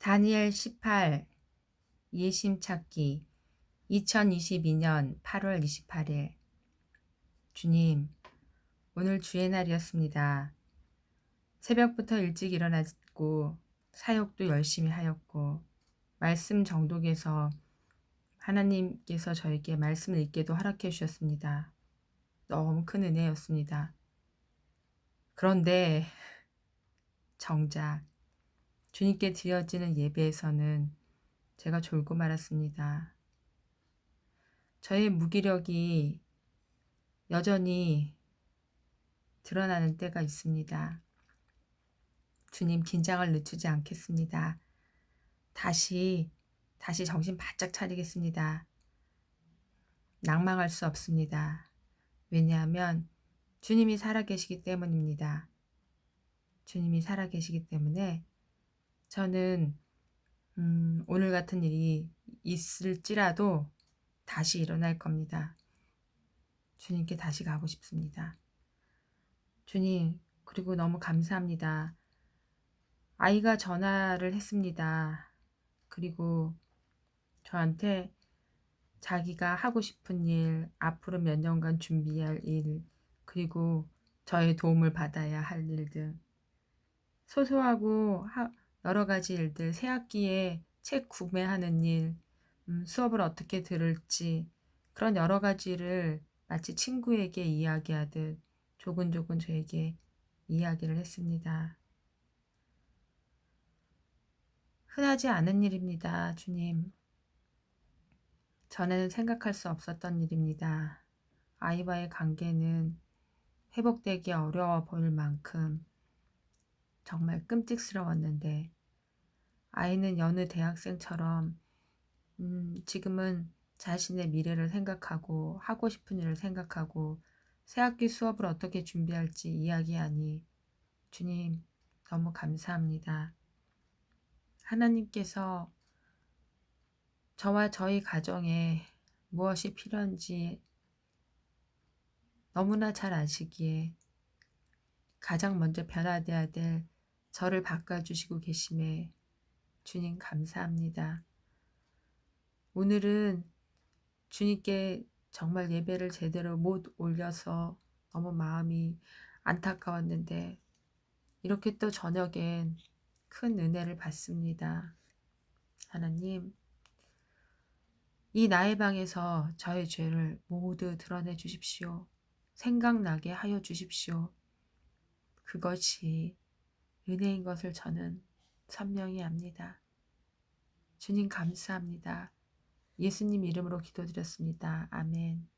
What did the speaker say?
다니엘 18 예심 찾기 2022년 8월 28일 주님 오늘 주의 날이었습니다. 새벽부터 일찍 일어났고 사역도 열심히 하였고 말씀 정독에서 하나님께서 저에게 말씀을 읽게도 허락해 주셨습니다. 너무 큰 은혜였습니다. 그런데 정작 주님께 드려지는 예배에서는 제가 졸고 말았습니다. 저의 무기력이 여전히 드러나는 때가 있습니다. 주님 긴장을 늦추지 않겠습니다. 다시 다시 정신 바짝 차리겠습니다. 낭망할 수 없습니다. 왜냐하면 주님이 살아계시기 때문입니다. 주님이 살아계시기 때문에 저는 음, 오늘 같은 일이 있을지라도 다시 일어날 겁니다. 주님께 다시 가고 싶습니다. 주님, 그리고 너무 감사합니다. 아이가 전화를 했습니다. 그리고 저한테 자기가 하고 싶은 일, 앞으로 몇 년간 준비할 일, 그리고 저의 도움을 받아야 할 일 등 소소하고 하, 여러 가지 일들, 새 학기에 책 구매하는 일, 음, 수업을 어떻게 들을지 그런 여러 가지를 마치 친구에게 이야기하듯 조근조근 저에게 이야기를 했습니다. 흔하지 않은 일입니다, 주님. 전에는 생각할 수 없었던 일입니다. 아이와의 관계는 회복되기 어려워 보일 만큼 정말 끔찍스러웠는데 아이는 여느 대학생처럼 음, 지금은 자신의 미래를 생각하고 하고 싶은 일을 생각하고 새학기 수업을 어떻게 준비할지 이야기하니 주님 너무 감사합니다. 하나님께서 저와 저희 가정에 무엇이 필요한지 너무나 잘 아시기에 가장 먼저 변화되어야 될 저를 바꿔주시고 계심에 주님 감사합니다. 오늘은 주님께 정말 예배를 제대로 못 올려서 너무 마음이 안타까웠는데 이렇게 또 저녁엔 큰 은혜를 받습니다. 하나님, 이 나의 방에서 저의 죄를 모두 드러내 주십시오. 생각나게 하여 주십시오. 그것이 은혜인 것을 저는 선명히 압니다. 주님 감사합니다. 예수님 이름으로 기도드렸습니다. 아멘.